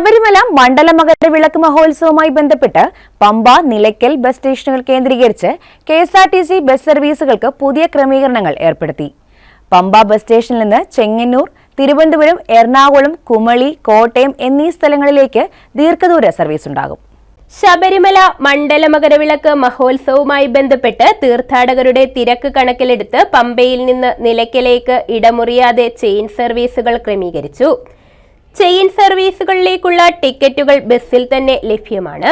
ശബരിമല മണ്ഡല മകരവിളക്ക് മഹോത്സവവുമായി ബന്ധപ്പെട്ട് പമ്പ നിലയ്ക്കൽ ബസ് സ്റ്റേഷനുകൾ കേന്ദ്രീകരിച്ച് K S R T C bus സർവീസുകൾക്ക് പുതിയ ക്രമീകരണങ്ങൾ ഏർപ്പെടുത്തി. പമ്പ ബസ് സ്റ്റേഷനിൽ നിന്ന് ചെങ്ങന്നൂർ തിരുവനന്തപുരം എറണാകുളം കുമളി കോട്ടയം എന്നീ സ്ഥലങ്ങളിലേക്ക് ദീർഘദൂര സർവീസ് ഉണ്ടാകും ശബരിമല മണ്ഡല മകരവിളക്ക് മഹോത്സവവുമായി ബന്ധപ്പെട്ട് തീർത്ഥാടകരുടെ തിരക്ക് കണക്കിലെടുത്ത് പമ്പയിൽ നിന്ന് നിലയ്ക്കലേക്ക് ഇടമുറിയാതെ ചെയിൻ സർവീസുകൾ ക്രമീകരിച്ചു. ചെയിൻ സർവീസുകളിലേക്കുള്ള ടിക്കറ്റുകൾ ബസ്സിൽ തന്നെ ലഭ്യമാണ്.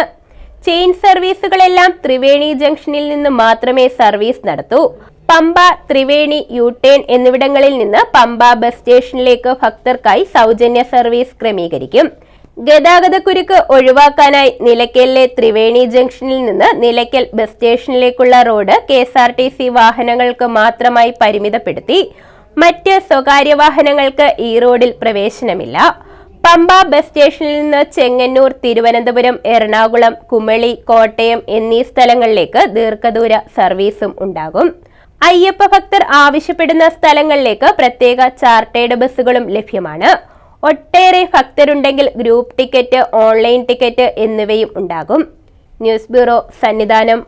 ചെയിൻ സർവീസുകളെല്ലാം ത്രിവേണി ജംഗ്ഷനിൽ നിന്ന് മാത്രമേ സർവീസ് നടത്തൂ. പമ്പ ത്രിവേണി യു ടേൺ എന്നിവിടങ്ങളിൽ നിന്ന് പമ്പ ബസ് സ്റ്റേഷനിലേക്ക് ഭക്തർക്കായി സൗജന്യ സർവീസ് ക്രമീകരിക്കും. ഗതാഗതക്കുരുക്ക് ഒഴിവാക്കാനായി നിലയ്ക്കലിലെ ത്രിവേണി ജംഗ്ഷനിൽ നിന്ന് Nilakkal bus സ്റ്റേഷനിലേക്കുള്ള road K S R T C വാഹനങ്ങൾക്ക് മാത്രമായി പരിമിതപ്പെടുത്തി. മറ്റ് സ്വകാര്യ വാഹനങ്ങൾക്ക് ഈ റോഡിൽ പ്രവേശനമില്ല. പമ്പ ബസ് സ്റ്റേഷനിൽ നിന്ന് ചെങ്ങന്നൂർ തിരുവനന്തപുരം എറണാകുളം കുമളി കോട്ടയം എന്നീ സ്ഥലങ്ങളിലേക്ക് ദീർഘദൂര സർവീസും ഉണ്ടാകും. അയ്യപ്പ ഭക്തർ ആവശ്യപ്പെടുന്ന സ്ഥലങ്ങളിലേക്ക് പ്രത്യേക ചാർട്ടേഡ് ബസ്സുകളും ലഭ്യമാണ്. ഒട്ടേറെ ഭക്തരുണ്ടെങ്കിൽ ഗ്രൂപ്പ് ടിക്കറ്റ് ഓൺലൈൻ ടിക്കറ്റ് എന്നിവയും ഉണ്ടാകും. News bureau Sannidhanam.